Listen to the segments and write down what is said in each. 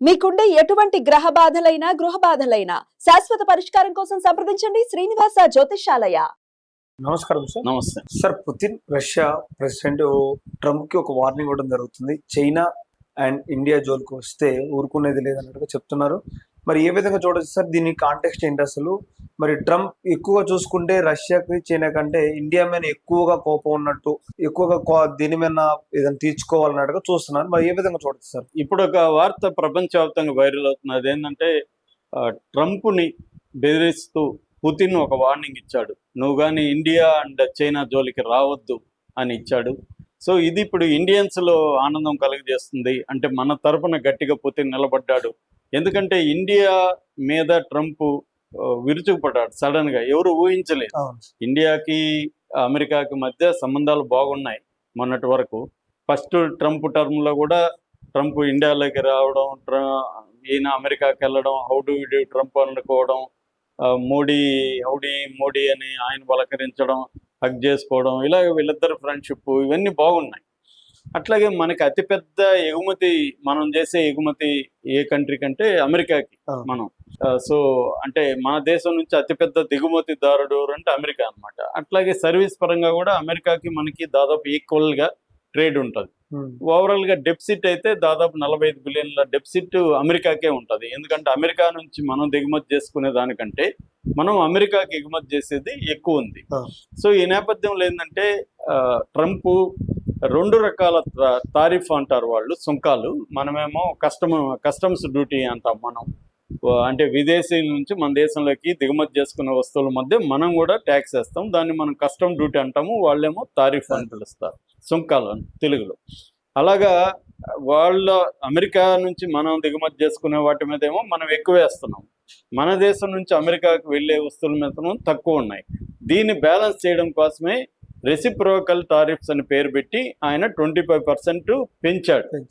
మీకుండే ఎటువంటి గ్రహ బాధలైనా గృహ బాధలైనా శాశ్వత పరిష్కారం కోసం సంప్రదించండి శ్రీనివాస జ్యోతిషాలయ నమస్కారం సార్. నమస్తే. సార్ పుతిన్ రష్యా ప్రెసిడెంట్ ట్రంప్కి ఒక వార్నింగ్ ఇవ్వడం జరుగుతుంది. చైనా అండ్ ఇండియా జోలికి వస్తే ఊరుకునేది లేదన్నట్టుగా చెప్తున్నారు. మరి ఏ విధంగా చూడొచ్చు? సార్ దీని కాంటెక్స్ట్ ఏంటి అసలు? మరి ట్రంప్ ఎక్కువగా చూసుకుంటే రష్యాకి చైనా కంటే ఇండియా మీద ఎక్కువగా కోపం ఉన్నట్టు ఎక్కువగా కో- దీని మీద ఏదైనా తీర్చుకోవాలన్నట్టుగా చూస్తున్నారు మరి ఏ విధంగా చూడొచ్చు సార్? ఇప్పుడు ఒక వార్త ప్రపంచవ్యాప్తంగా వైరల్ అవుతుంది. అదేంటంటే ట్రంప్ని బెదిరిస్తూ పుతిన్ ఒక వార్నింగ్ ఇచ్చాడు. నువ్వు కానీ ఇండియా అండ్ చైనా జోలికి రావద్దు అని ఇచ్చాడు. సో ఇది ఇప్పుడు ఇండియన్స్లో ఆనందం కలుగజేస్తుంది. అంటే మన తరపున గట్టిగా పుతిన్ నిలబడ్డాడు. ఎందుకంటే ఇండియా మీద ట్రంప్ విరుచుకుపడ్డాడు సడన్గా ఎవరు ఊహించలేదు. ఇండియాకి అమెరికాకి మధ్య సంబంధాలు బాగున్నాయి మొన్నటి వరకు. ఫస్ట్ ట్రంప్ టర్మ్లో కూడా ట్రంప్ ఇండియాలోకి రావడం ఈయన అమెరికాకి వెళ్ళడం హౌ డు డూ ట్రంప్ అనుకోవడం మోడీ హౌడీ మోడీ అని ఆయన పలకరించడం హక్ చేసుకోవడం ఇలా వీళ్ళిద్దరు ఫ్రెండ్షిప్ ఇవన్నీ బాగున్నాయి. అట్లాగే మనకి అతిపెద్ద ఎగుమతి మనం చేసే ఎగుమతి ఏ కంట్రీ కంటే అమెరికాకి. మనం సో అంటే మన దేశం నుంచి అతిపెద్ద దిగుమతిదారుడు అంటే అమెరికా అన్నమాట అట్లాగే సర్వీస్ పరంగా కూడా అమెరికాకి మనకి దాదాపు ఈక్వల్గా ట్రేడ్ ఉంటుంది. ఓవరాల్గా డెఫిసిట్ అయితే దాదాపు నలభై ఐదు బిలియన్ల డెఫిసిట్ అమెరికాకే ఉంటుంది ఎందుకంటే అమెరికా నుంచి మనం దిగుమతి చేసుకునే దానికంటే మనం అమెరికాకి ఎగుమతి చేసేది ఎక్కువ ఉంది. సో ఈ నేపథ్యంలో ఏంటంటే ట్రంప్ రెండు రకాల తారీఫ్ తారిఫ్ అంటారు వాళ్ళు సుంకాలు. మనమేమో కస్టమ్ కస్టమ్స్ డ్యూటీ అంటాం మనం. అంటే విదేశీ నుంచి మన దేశంలోకి దిగుమతి చేసుకునే వస్తువుల మధ్య మనం కూడా ట్యాక్స్ వేస్తాం దాన్ని మనం కస్టమ్ డ్యూటీ అంటాము. వాళ్ళేమో తారీఫ్ అని పిలుస్తారు. సుంకాలు అని తెలుగులో. అలాగా వాళ్ళ అమెరికా నుంచి మనం దిగుమతి చేసుకునే వాటి మీద ఏమో మనం ఎక్కువ వేస్తున్నాం. మన దేశం నుంచి అమెరికాకు వెళ్ళే వస్తువుల మీద తక్కువ ఉన్నాయి. దీన్ని బ్యాలెన్స్ చేయడం కోసమే రెసిప్రోకల్ టారిఫ్స్ అని పేరు పెట్టి ఆయన ట్వంటీ ఫైవ్ పర్సెంట్ పెంచాడు.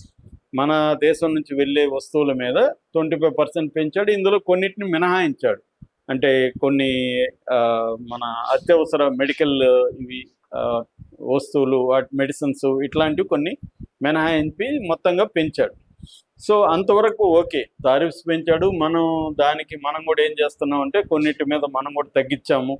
మన దేశం నుంచి వెళ్ళే వస్తువుల మీద ట్వంటీ ఫైవ్ పర్సెంట్ పెంచాడు. ఇందులో కొన్నిటిని మినహాయించాడు. అంటే కొన్ని మన అత్యవసర మెడికల్ ఇవి వస్తువులు వాటి మెడిసిన్స్ ఇట్లాంటివి కొన్ని మినహాయించి మొత్తంగా పెంచాడు. సో అంతవరకు ఓకే. టారిఫ్స్ పెంచాడు. మనం దానికి మనం కూడా ఏం చేస్తున్నాం అంటే కొన్నిటి మీద మనం కూడా తగ్గించాము.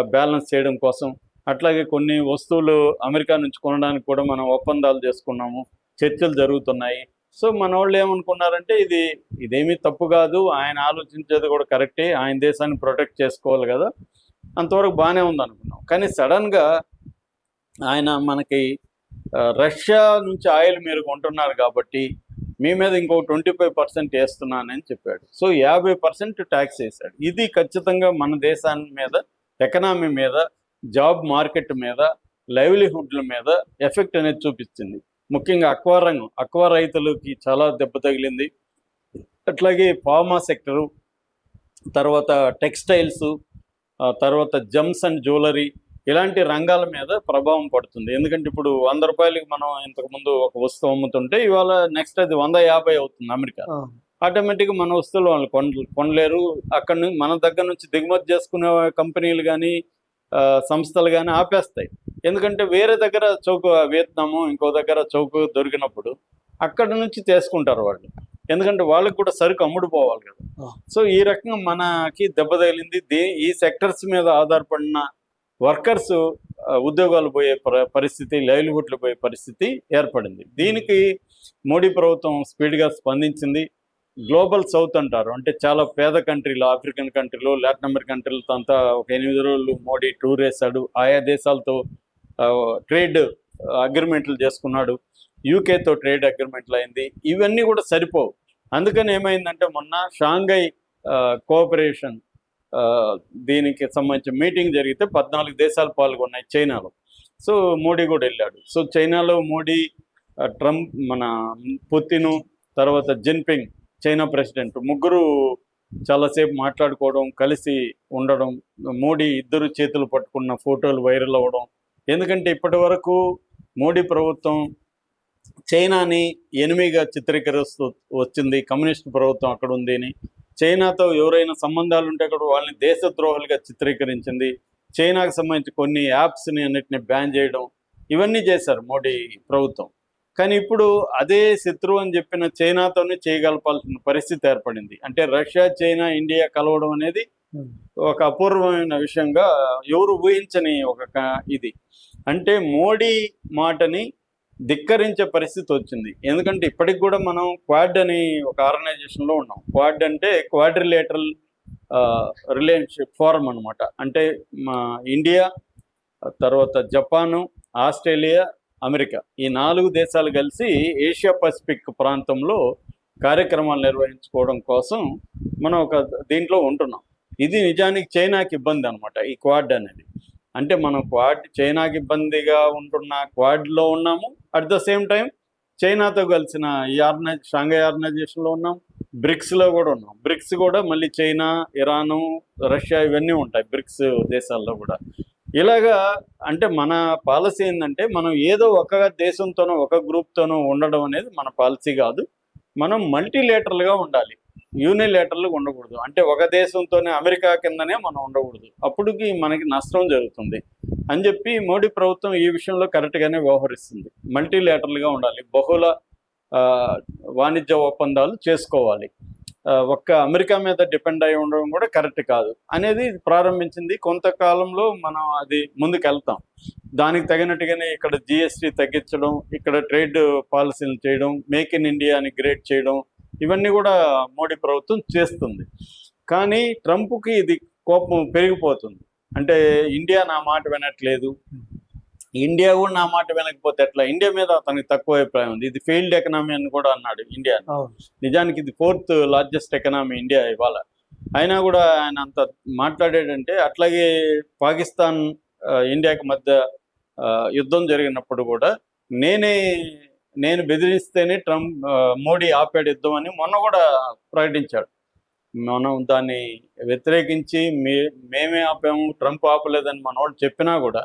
బ్యాలెన్స్ చేయడం కోసం అట్లాగే కొన్ని వస్తువులు అమెరికా నుంచి కొనడానికి కూడా మనం ఒప్పందాలు చేసుకున్నాము. చర్చలు జరుగుతున్నాయి. సో మన వాళ్ళు ఏమనుకున్నారంటే ఇది ఇదేమీ తప్పు కాదు. ఆయన ఆలోచించేది కూడా కరెక్టే. ఆయన దేశాన్ని ప్రొటెక్ట్ చేసుకోవాలి కదా. అంతవరకు బాగానే ఉంది అనుకున్నాం కానీ సడన్గా ఆయన మనకి రష్యా నుంచి ఆయిల్ మీరు కొంటున్నారు కాబట్టి మీ మీద ఇంకో ట్వంటీ ఫైవ్ పర్సెంట్ వేస్తున్నానని చెప్పాడు. సో యాభై పర్సెంట్ ట్యాక్స్ వేశాడు. ఇది ఖచ్చితంగా మన దేశాన్ని మీద ఎకనామీ మీద జాబ్ మార్కెట్ మీద లైవ్లీహుడ్ల మీద ఎఫెక్ట్ అనేది చూపించింది ముఖ్యంగా అక్వా రంగం. అక్వా రైతులకి చాలా దెబ్బ తగిలింది. అట్లాగే ఫార్మా సెక్టరు తర్వాత టెక్స్టైల్స్ తర్వాత జమ్స్ అండ్ జ్యువెలరీ ఇలాంటి రంగాల మీద ప్రభావం పడుతుంది. ఎందుకంటే ఇప్పుడు వంద రూపాయలకి మనం ఇంతకుముందు ఒక వస్తువు అమ్ముతుంటే ఇవాళ నెక్స్ట్ అది వంద యాభై అవుతుంది అమెరికా. ఆటోమేటిక్గా మన వస్తువులు వాళ్ళు కొన కొనలేరు. అక్కడ మన దగ్గర నుంచి దిగుమతి చేసుకునే కంపెనీలు కానీ సంస్థలు కానీ ఆపేస్తాయి. ఎందుకంటే వేరే దగ్గర చౌక వియత్నాము ఇంకో దగ్గర చౌక దొరికినప్పుడు అక్కడ నుంచి తీసుకుంటారు వాళ్ళు. ఎందుకంటే వాళ్ళకి కూడా సరుకు అమ్ముడు పోవాలి కదా. సో ఈ రకంగా మనకి దెబ్బ తగిలింది. దే ఈ సెక్టర్స్ మీద ఆధారపడిన వర్కర్స్ ఉద్యోగాలు పోయే పరిస్థితి లైవ్లీహుడ్లు పోయే పరిస్థితి ఏర్పడింది. దీనికి మోడీ ప్రభుత్వం స్పీడ్గా స్పందించింది. గ్లోబల్ సౌత్ అంటారు. అంటే చాలా పేద కంట్రీలు ఆఫ్రికన్ కంట్రీలు లాటిన్ అమెరికన్ కంట్రీలతో అంతా ఒక ఎనిమిది రోజులు మోడీ టూర్ వేశాడు. ఆయా దేశాలతో ట్రేడ్ అగ్రిమెంట్లు చేసుకున్నాడు. యూకేతో ట్రేడ్ అగ్రిమెంట్లు అయింది. ఇవన్నీ కూడా సరిపోవు. అందుకని ఏమైందంటే మొన్న షాంఘై కోఆపరేషన్ దీనికి సంబంధించిన మీటింగ్ జరిగితే పద్నాలుగు దేశాలు పాల్గొన్నాయి చైనాలో. సో మోడీ కూడా వెళ్ళాడు. సో చైనాలో మోడీ ట్రంప్ మన పుతిన్ తర్వాత జిన్పింగ్ చైనా ప్రెసిడెంట్ ముగ్గురు చాలాసేపు మాట్లాడుకోవడం కలిసి ఉండడం మోడీ ఇద్దరు చేతులు పట్టుకున్న ఫోటోలు వైరల్ అవ్వడం. ఎందుకంటే ఇప్పటి వరకు మోడీ ప్రభుత్వం చైనాని ఎనిమిగా చిత్రీకరిస్తూ వచ్చింది. కమ్యూనిస్ట్ ప్రభుత్వం అక్కడ ఉంది అని. చైనాతో ఎవరైనా సంబంధాలు ఉంటే కూడా వాళ్ళని దేశద్రోహులుగా చిత్రీకరించింది. చైనాకు సంబంధించి కొన్ని యాప్స్ని అన్నిటిని బ్యాన్ చేయడం ఇవన్నీ చేశారు మోడీ ప్రభుత్వం. కానీ ఇప్పుడు అదే శత్రువు అని చెప్పిన చైనాతోనే చేయగలపాల్సిన పరిస్థితి ఏర్పడింది. అంటే రష్యా చైనా ఇండియా కలవడం అనేది ఒక అపూర్వమైన విషయంగా ఎవరు ఊహించని ఒక ఇది. అంటే మోడీ మాటని ధిక్కరించే పరిస్థితి వచ్చింది. ఎందుకంటే ఇప్పటికి కూడా మనం క్వాడ్ అని ఒక ఆర్గనైజేషన్లో ఉన్నాం. క్వాడ్ అంటే క్వాడ్రిలేటరల్ రిలేషన్షిప్ ఫోరం అన్నమాట. అంటే మా ఇండియా తర్వాత జపాను ఆస్ట్రేలియా అమెరికా. ఈ నాలుగు దేశాలు కలిసి ఏషియా పసిఫిక్ ప్రాంతంలో కార్యక్రమాలు నిర్వహించుకోవడం కోసం మనం ఒక దీంట్లో ఉంటున్నాం. ఇది నిజానికి చైనాకి ఇబ్బంది అనమాట ఈ క్వాడ్ అనేది. అంటే మనం క్వాడ్ చైనాకి ఇబ్బందిగా ఉంటున్న క్వాడ్లో ఉన్నాము. అట్ ద సేమ్ టైం చైనాతో కలిసిన ఈ ఆర్గనైజ్ షాంఘై ఆర్గనైజేషన్లో ఉన్నాం. బ్రిక్స్లో కూడా ఉన్నాం. బ్రిక్స్ కూడా మళ్ళీ చైనా ఇరాను రష్యా ఇవన్నీ ఉంటాయి బ్రిక్స్ దేశాల్లో కూడా. ఇలాగా అంటే మన పాలసీ ఏంటంటే మనం ఏదో ఒక దేశంతోనో ఒక గ్రూప్తోనో ఉండడం అనేది మన పాలసీ కాదు. మనం మల్టీలేటరల్గా ఉండాలి. యూనిలేటరల్గా ఉండకూడదు. అంటే ఒక దేశంతోనే అమెరికా కిందనే మనం ఉండకూడదు. అప్పటికి మనకి నష్టం జరుగుతుంది అని చెప్పి మోడీ ప్రభుత్వం ఈ విషయంలో కరెక్ట్గానే వ్యవహరిస్తుంది. మల్టీలేటరల్గా ఉండాలి. బహుళ వాణిజ్య ఒప్పందాలు చేసుకోవాలి. ఒక్క అమెరికా మీద డిపెండ్ అయి ఉండడం కూడా కరెక్ట్ కాదు. అనేది ప్రారంభించింది. కొంతకాలంలో మనం అది ముందుకు వెళ్తాం దానికి తగినట్టుగానే ఇక్కడ జిఎస్టీ తగ్గించడం ఇక్కడ ట్రేడ్ పాలసీలు చేయడం మేక్ ఇన్ ఇండియా అని గ్రేట్ చేయడం ఇవన్నీ కూడా మోడీ ప్రభుత్వం చేస్తుంది. కానీ ట్రంప్కి ఇది కోపం పెరిగిపోతుంది. అంటే ఇండియా నా మాట వినట్లేదు. ఇండియా కూడా నా మాట వినకపోతే ఎట్లా? ఇండియా మీద అతనికి తక్కువ అభిప్రాయం ఉంది. ఇది ఫెయిల్డ్ ఎకనామీ అని కూడా అన్నాడు ఇండియా. నిజానికి ఇది ఫోర్త్ లార్జెస్ట్ ఎకనామీ ఇండియా ఇవాళ. అయినా కూడా ఆయన అంత మాట్లాడాడంటే అట్లాగే పాకిస్తాన్ ఇండియాకి మధ్య యుద్ధం జరిగినప్పుడు కూడా నేనే నేను బెదిరిస్తేనే ట్రంప్ మోడీ ఆపాడు యుద్ధం అని మొన్న కూడా ప్రకటించాడు. మనం దాన్ని వ్యతిరేకించి మే మేమే ఆపాము ట్రంప్ ఆపలేదని మన వాళ్ళు చెప్పినా కూడా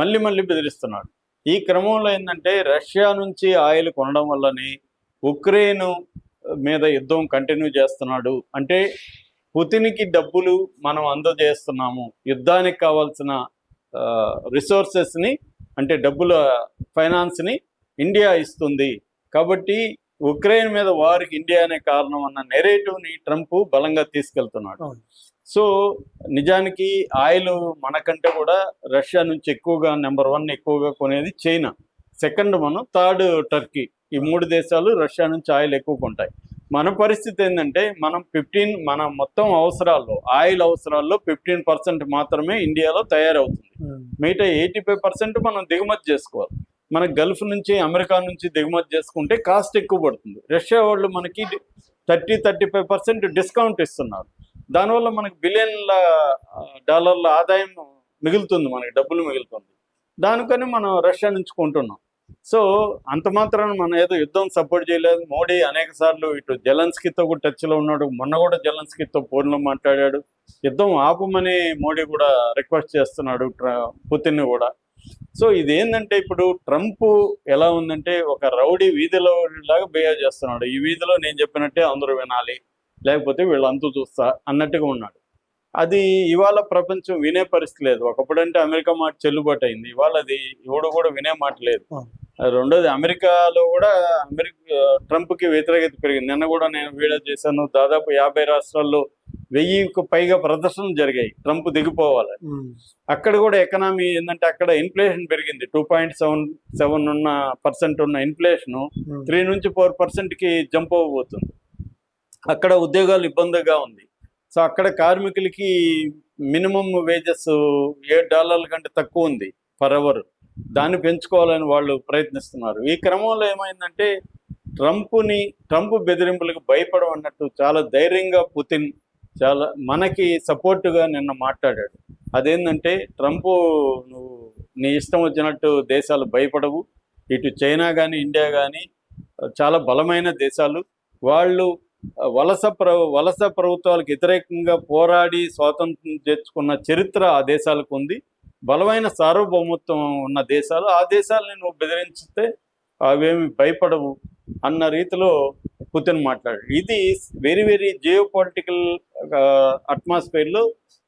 మళ్ళీ మళ్ళీ బెదిరిస్తున్నాడు. ఈ క్రమంలో ఏంటంటే రష్యా నుంచి ఆయిల్ కొనడం వల్లని ఉక్రెయిన్ మీద యుద్ధం కంటిన్యూ చేస్తున్నాడు. అంటే పుతిన్కి డబ్బులు మనం అందజేస్తున్నాము. యుద్ధానికి కావాల్సిన రిసోర్సెస్ని అంటే డబ్బుల ఫైనాన్స్ని ఇండియా ఇస్తుంది. కాబట్టి ఉక్రెయిన్ మీద వారికి ఇండియా అనే కారణం అన్న నెరేటివ్ని ట్రంప్ బలంగా తీసుకెళ్తున్నాడు. సో నిజానికి ఆయిల్ మనకంటే కూడా రష్యా నుంచి ఎక్కువగా నెంబర్ వన్ ఎక్కువగా కొనేది చైనా. సెకండ్ మనం థర్డ్ టర్కీ. ఈ మూడు దేశాలు రష్యా నుంచి ఆయిల్ ఎక్కువ కొంటాయి. మన పరిస్థితి ఏంటంటే మనం ఫిఫ్టీన్ మన మొత్తం అవసరాల్లో ఆయిల్ అవసరాల్లో ఫిఫ్టీన్ పర్సెంట్ మాత్రమే ఇండియాలో తయారవుతుంది. మిగతా ఎయిటీ ఫైవ్ పర్సెంట్ మనం దిగుమతి చేసుకోవాలి. మన గల్ఫ్ నుంచి అమెరికా నుంచి దిగుమతి చేసుకుంటే కాస్ట్ ఎక్కువ పడుతుంది. రష్యా వాళ్ళు మనకి thirty thirty five percent discount ఇస్తున్నారు. దానివల్ల మనకి బిలియన్ల డాలర్ల ఆదాయం మిగులుతుంది మనకి డబ్బులు మిగులుతుంది. దానికని మనం రష్యా నుంచి కొంటున్నాం. సో అంత మాత్రాన మనం ఏదో యుద్ధం సపోర్ట్ చేయలేదు. మోడీ అనేక సార్లు ఇటు జలన్స్కితో కూడా టచ్లో ఉన్నాడు. మొన్న కూడా జలన్స్కితో ఫోన్లో మాట్లాడాడు. యుద్ధం ఆపమని మోడీ కూడా రిక్వెస్ట్ చేస్తున్నాడు ట్ర- పుతిన్ కూడా. సో ఇదేంటంటే ఇప్పుడు ట్రంప్ ఎలా ఉందంటే ఒక రౌడీ వీధిలో లాగా బిహేవ్ చేస్తున్నాడు. ఈ వీధిలో నేను చెప్పినట్టే అందరూ వినాలి. లేకపోతే వీళ్ళు అంతు చూస్తా అన్నట్టుగా ఉన్నాడు. అది ఇవాళ ప్రపంచం వినే పరిస్థితి లేదు. ఒకప్పుడంటే అమెరికా మాట చెల్లుబాటు అయింది. ఇవాళ అది ఎవడు కూడా వినే మాట లేదు. రెండోది అమెరికాలో కూడా అమెరికా ట్రంప్కి వ్యతిరేకత పెరిగింది. నిన్న కూడా నేను వీడియో చేశాను. దాదాపు యాభై రాష్ట్రాల్లో వెయ్యికి పైగా ప్రదర్శనలు జరిగాయి. ట్రంప్ దిగిపోవాలని. అక్కడ కూడా ఎకనామీ ఏంటంటే అక్కడ ఇన్ఫ్లేషన్ పెరిగింది. టూ పాయింట్ సెవెన్ సెవెన్ ఉన్న పర్సెంట్ ఉన్న ఇన్ఫ్లేషన్ త్రీ నుంచి ఫోర్ పర్సెంట్కి జంప్ అవ్వబోతుంది. అక్కడ ఉద్యోగాలు ఇబ్బందిగా ఉంది. సో అక్కడ కార్మికులకి మినిమం వేజెస్ ఏడు డాలర్ల కంటే తక్కువ ఉంది పర్ అవర్ దాన్ని పెంచుకోవాలని వాళ్ళు ప్రయత్నిస్తున్నారు. ఈ క్రమంలో ఏమైందంటే ట్రంప్ని ట్రంప్ బెదిరింపులకు భయపడం అన్నట్టు చాలా ధైర్యంగా పుతిన్ చాలా మనకి సపోర్టుగా నిన్న మాట్లాడాడు. అదేంటంటే ట్రంప్ నువ్వు నీ ఇష్టం వచ్చినట్టు దేశాలు భయపడవు. ఇటు చైనా కానీ ఇండియా కానీ చాలా బలమైన దేశాలు. వాళ్ళు వలస ప్ర వలస ప్రభుత్వాలకు వ్యతిరేకంగా పోరాడి స్వాతంత్రం తెచ్చుకున్న చరిత్ర ఆ దేశాలకు ఉంది. బలమైన సార్వభౌమత్వం ఉన్న దేశాలు ఆ దేశాలని నువ్వు బెదిరించితే అవేమి భయపడవు అన్న రీతిలో పుతిన్ మాట్లాడు ఇది వెరీ వెరీ జియో పొలిటికల్ అట్మాస్ఫియర్లో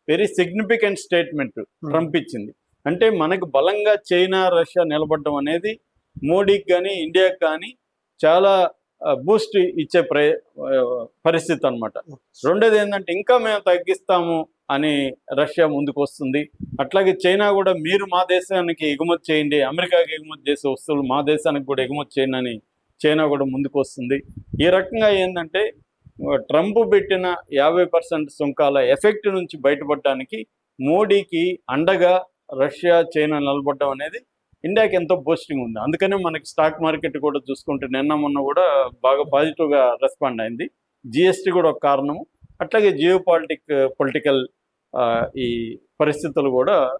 వెరీ సిగ్నిఫికెంట్ స్టేట్మెంట్ ట్రంప్ ఇచ్చింది. అంటే మనకు బలంగా చైనా రష్యా నిలబడడం అనేది మోడీకి కానీ ఇండియాకి కానీ చాలా బూస్ట్ ఇచ్చే ప్ర పరిస్థితి అన్నమాట. రెండోది ఏంటంటే ఇంకా మేము తగ్గిస్తాము అని రష్యా ముందుకు వస్తుంది అట్లాగే చైనా కూడా మీరు మా దేశానికి ఎగుమతి చేయండి అమెరికాకి ఎగుమతి చేసే వస్తువులు మా దేశానికి కూడా ఎగుమతి చేయండి అని చైనా కూడా ముందుకు వస్తుంది ఈ రకంగా ఏంటంటే ట్రంప్ పెట్టిన యాభై పర్సెంట్ సుంకాల ఎఫెక్ట్ నుంచి బయటపడడానికి మోడీకి అండగా రష్యా చైనా నిలబడడం అనేది ఇండియాకి ఎంతో బూస్టింగ్ ఉంది. అందుకనే మనకి స్టాక్ మార్కెట్ కూడా చూసుకుంటే నిన్న మొన్న కూడా బాగా పాజిటివ్గా రెస్పాండ్ అయింది. జిఎస్టీ కూడా ఒక కారణము. అట్లాగే జియో పాలిటిక్ పొలిటికల్ ఈ పరిస్థితులు కూడా